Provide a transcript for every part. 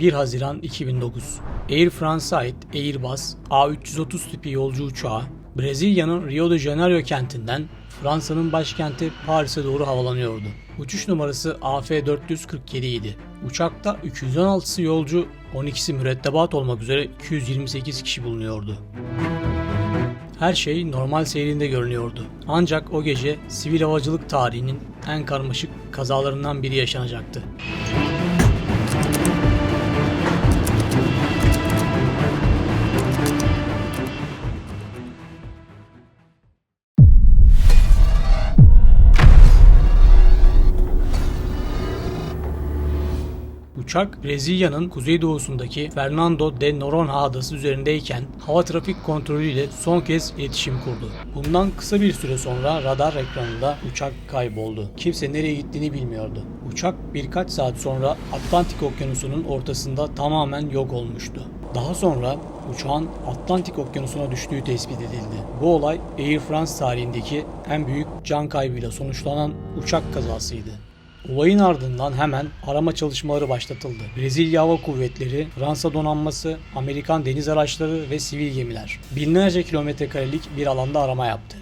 ...1 Haziran 2009. Air France'a ait Airbus A330 tipi yolcu uçağı... ...Brezilya'nın Rio de Janeiro kentinden... ...Fransa'nın başkenti Paris'e doğru havalanıyordu. Uçuş numarası AF447 idi. Uçakta 216'sı yolcu, 12'si mürettebat olmak üzere 228 kişi bulunuyordu. Her şey normal seyrinde görünüyordu. Ancak o gece sivil havacılık tarihinin en karmaşık kazalarından biri yaşanacaktı. Uçak Brezilya'nın kuzeydoğusundaki Fernando de Noronha adası üzerindeyken hava trafik kontrolüyle son kez iletişim kurdu. Bundan kısa bir süre sonra radar ekranında uçak kayboldu. Kimse nereye gittiğini bilmiyordu. Uçak birkaç saat sonra Atlantik Okyanusu'nun ortasında tamamen yok olmuştu. Daha sonra uçağın Atlantik Okyanusu'na düştüğü tespit edildi. Bu olay Air France tarihindeki en büyük can kaybıyla sonuçlanan uçak kazasıydı. Olayın ardından hemen arama çalışmaları başlatıldı. Brezilya Hava Kuvvetleri, Fransa donanması, Amerikan deniz araçları ve sivil gemiler binlerce kilometre karelik bir alanda arama yaptı.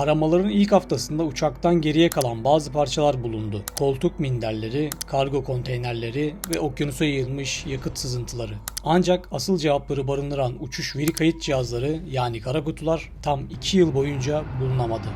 Aramaların ilk haftasında uçaktan geriye kalan bazı parçalar bulundu. Koltuk minderleri, kargo konteynerleri ve okyanusa yayılmış yakıt sızıntıları. Ancak asıl cevapları barındıran uçuş veri kayıt cihazları yani kara kutular tam 2 yıl boyunca bulunamadı.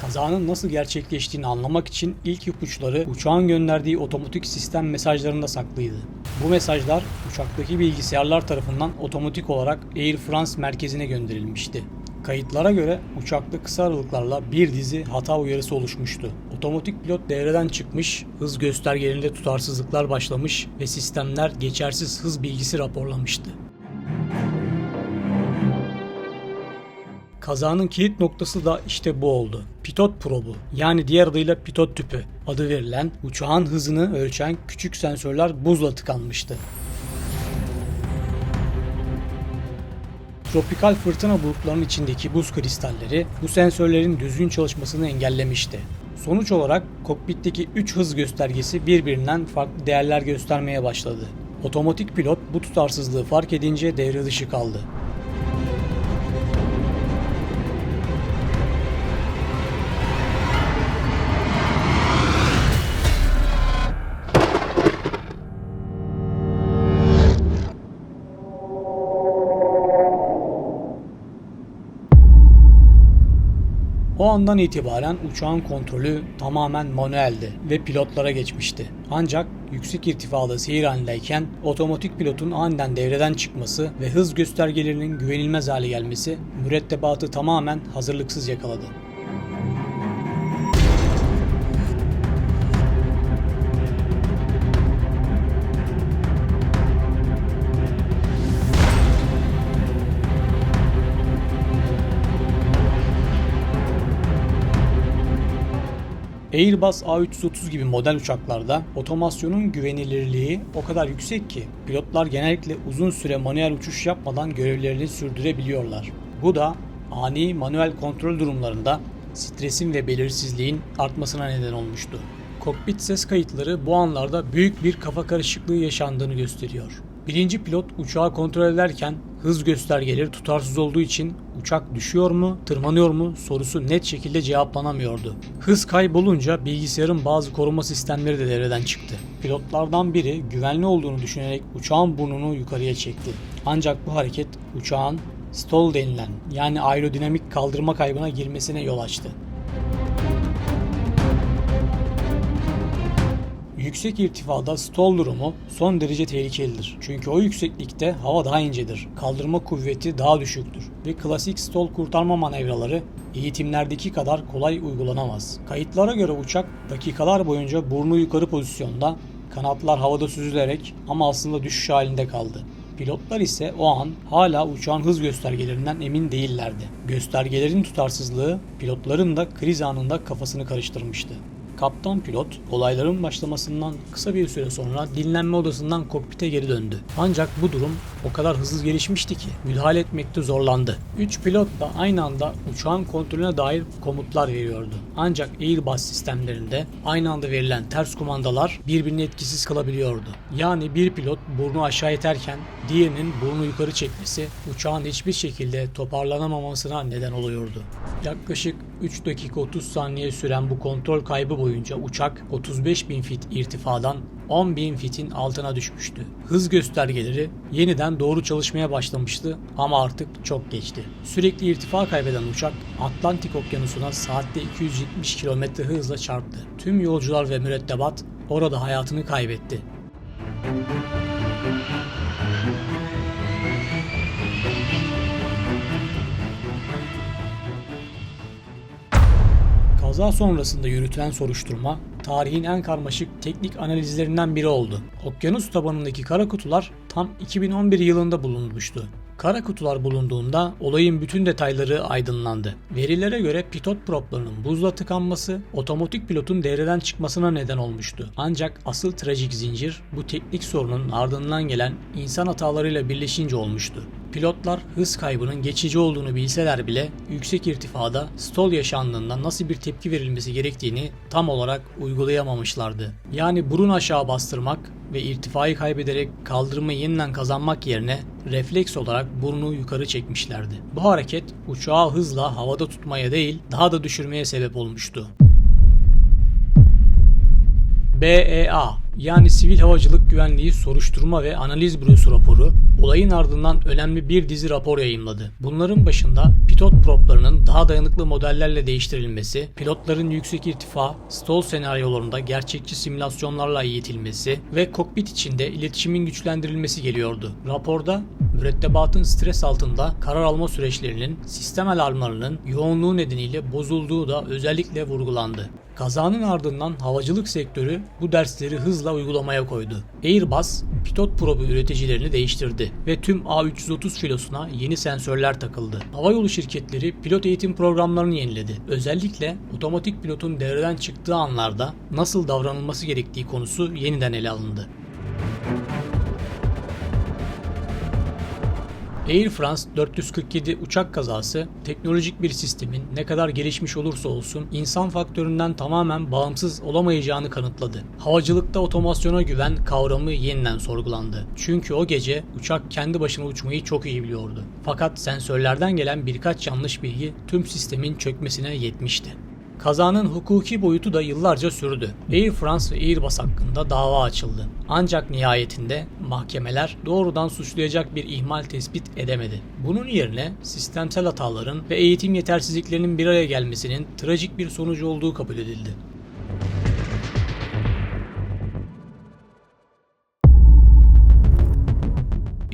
Kazanın nasıl gerçekleştiğini anlamak için ilk ipuçları uçağın gönderdiği otomatik sistem mesajlarında saklıydı. Bu mesajlar uçaktaki bilgisayarlar tarafından otomatik olarak Air France merkezine gönderilmişti. Kayıtlara göre uçakta kısa aralıklarla bir dizi hata uyarısı oluşmuştu. Otomatik pilot devreden çıkmış, hız göstergelerinde tutarsızlıklar başlamış ve sistemler geçersiz hız bilgisi raporlamıştı. Kazanın kilit noktası da işte bu oldu. Pitot probu yani diğer adıyla pitot tüpü adı verilen uçağın hızını ölçen küçük sensörler buzla tıkanmıştı. Tropikal fırtına bulutlarının içindeki buz kristalleri bu sensörlerin düzgün çalışmasını engellemişti. Sonuç olarak kokpitteki 3 hız göstergesi birbirinden farklı değerler göstermeye başladı. Otomatik pilot bu tutarsızlığı fark edince devre dışı kaldı. O andan itibaren uçağın kontrolü tamamen manueldi ve pilotlara geçmişti. Ancak yüksek irtifada seyir halindeyken otomatik pilotun aniden devreden çıkması ve hız göstergelerinin güvenilmez hale gelmesi mürettebatı tamamen hazırlıksız yakaladı. Airbus A330 gibi model uçaklarda otomasyonun güvenilirliği o kadar yüksek ki pilotlar genellikle uzun süre manuel uçuş yapmadan görevlerini sürdürebiliyorlar. Bu da ani manuel kontrol durumlarında stresin ve belirsizliğin artmasına neden olmuştu. Kokpit ses kayıtları bu anlarda büyük bir kafa karışıklığı yaşandığını gösteriyor. Birinci pilot uçağı kontrol ederken hız göstergeleri tutarsız olduğu için uçak düşüyor mu, tırmanıyor mu sorusu net şekilde cevaplanamıyordu. Hız kaybolunca bilgisayarın bazı koruma sistemleri de devreden çıktı. Pilotlardan biri güvenli olduğunu düşünerek uçağın burnunu yukarıya çekti. Ancak bu hareket uçağın stall denilen yani aerodinamik kaldırma kaybına girmesine yol açtı. Yüksek irtifada stall durumu son derece tehlikelidir. Çünkü o yükseklikte hava daha incedir, kaldırma kuvveti daha düşüktür ve klasik stall kurtarma manevraları eğitimlerdeki kadar kolay uygulanamaz. Kayıtlara göre uçak dakikalar boyunca burnu yukarı pozisyonda, kanatlar havada süzülerek ama aslında düşüş halinde kaldı. Pilotlar ise o an hala uçağın hız göstergelerinden emin değillerdi. Göstergelerin tutarsızlığı pilotların da kriz anında kafasını karıştırmıştı. Kaptan pilot olayların başlamasından kısa bir süre sonra dinlenme odasından kokpite geri döndü. Ancak bu durum o kadar hızlı gelişmişti ki müdahale etmekte zorlandı. Üç pilot da aynı anda uçağın kontrolüne dair komutlar veriyordu. Ancak Airbus sistemlerinde aynı anda verilen ters kumandalar birbirini etkisiz kalabiliyordu. Yani bir pilot burnu aşağı iterken diğerinin burnu yukarı çekmesi uçağın hiçbir şekilde toparlanamamasına neden oluyordu. Yaklaşık 3 dakika 30 saniye süren bu kontrol kaybı boyunca uçak 35 bin fit irtifadan 10 bin fitin altına düşmüştü. Hız göstergeleri yeniden doğru çalışmaya başlamıştı ama artık çok geçti. Sürekli irtifa kaybeden uçak Atlantik Okyanusu'na saatte 270 km hızla çarptı. Tüm yolcular ve mürettebat orada hayatını kaybetti. Kaza sonrasında yürütülen soruşturma tarihin en karmaşık teknik analizlerinden biri oldu. Okyanus tabanındaki kara kutular tam 2011 yılında bulunmuştu. Kara kutular bulunduğunda olayın bütün detayları aydınlandı. Verilere göre pitot proplarının buzla tıkanması otomatik pilotun devreden çıkmasına neden olmuştu. Ancak asıl trajik zincir bu teknik sorunun ardından gelen insan hatalarıyla birleşince olmuştu. Pilotlar hız kaybının geçici olduğunu bilseler bile yüksek irtifada stall yaşandığında nasıl bir tepki verilmesi gerektiğini tam olarak uygulayamamışlardı. Yani burun aşağı bastırmak ve irtifayı kaybederek kaldırımı yeniden kazanmak yerine refleks olarak burnu yukarı çekmişlerdi. Bu hareket uçağı hızla havada tutmaya değil daha da düşürmeye sebep olmuştu. BEA yani Sivil Havacılık Güvenliği Soruşturma ve Analiz Bürosu raporu olayın ardından önemli bir dizi rapor yayımladı. Bunların başında pilot proplarının daha dayanıklı modellerle değiştirilmesi, pilotların yüksek irtifa, stall senaryolarında gerçekçi simülasyonlarla eğitilmesi ve kokpit içinde iletişimin güçlendirilmesi geliyordu. Raporda mürettebatın stres altında karar alma süreçlerinin sistem alarmlarının yoğunluğu nedeniyle bozulduğu da özellikle vurgulandı. Kazanın ardından havacılık sektörü bu dersleri hızla uygulamaya koydu. Airbus, pilot probu üreticilerini değiştirdi ve tüm A330 filosuna yeni sensörler takıldı. Havayolu şirketleri pilot eğitim programlarını yeniledi. Özellikle otomatik pilotun devreden çıktığı anlarda nasıl davranılması gerektiği konusu yeniden ele alındı. Air France 447 uçak kazası teknolojik bir sistemin ne kadar gelişmiş olursa olsun insan faktöründen tamamen bağımsız olamayacağını kanıtladı. Havacılıkta otomasyona güven kavramı yeniden sorgulandı. Çünkü o gece uçak kendi başına uçmayı çok iyi biliyordu. Fakat sensörlerden gelen birkaç yanlış bilgi tüm sistemin çökmesine yetmişti. Kazanın hukuki boyutu da yıllarca sürdü. Air France ve Airbus hakkında dava açıldı. Ancak nihayetinde mahkemeler doğrudan suçlayacak bir ihmal tespit edemedi. Bunun yerine sistemsel hataların ve eğitim yetersizliklerinin bir araya gelmesinin trajik bir sonucu olduğu kabul edildi.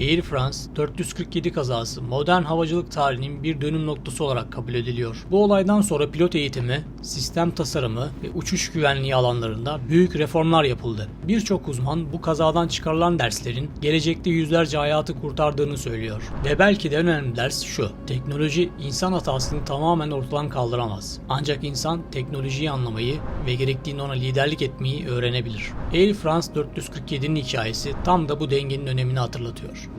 Air France 447 kazası modern havacılık tarihinin bir dönüm noktası olarak kabul ediliyor. Bu olaydan sonra pilot eğitimi, sistem tasarımı ve uçuş güvenliği alanlarında büyük reformlar yapıldı. Birçok uzman bu kazadan çıkarılan derslerin gelecekte yüzlerce hayatı kurtardığını söylüyor. Ve belki de önemli ders şu. Teknoloji insan hatasını tamamen ortadan kaldıramaz. Ancak insan teknolojiyi anlamayı ve gerektiğinde ona liderlik etmeyi öğrenebilir. Air France 447'nin hikayesi tam da bu dengenin önemini hatırlatıyor.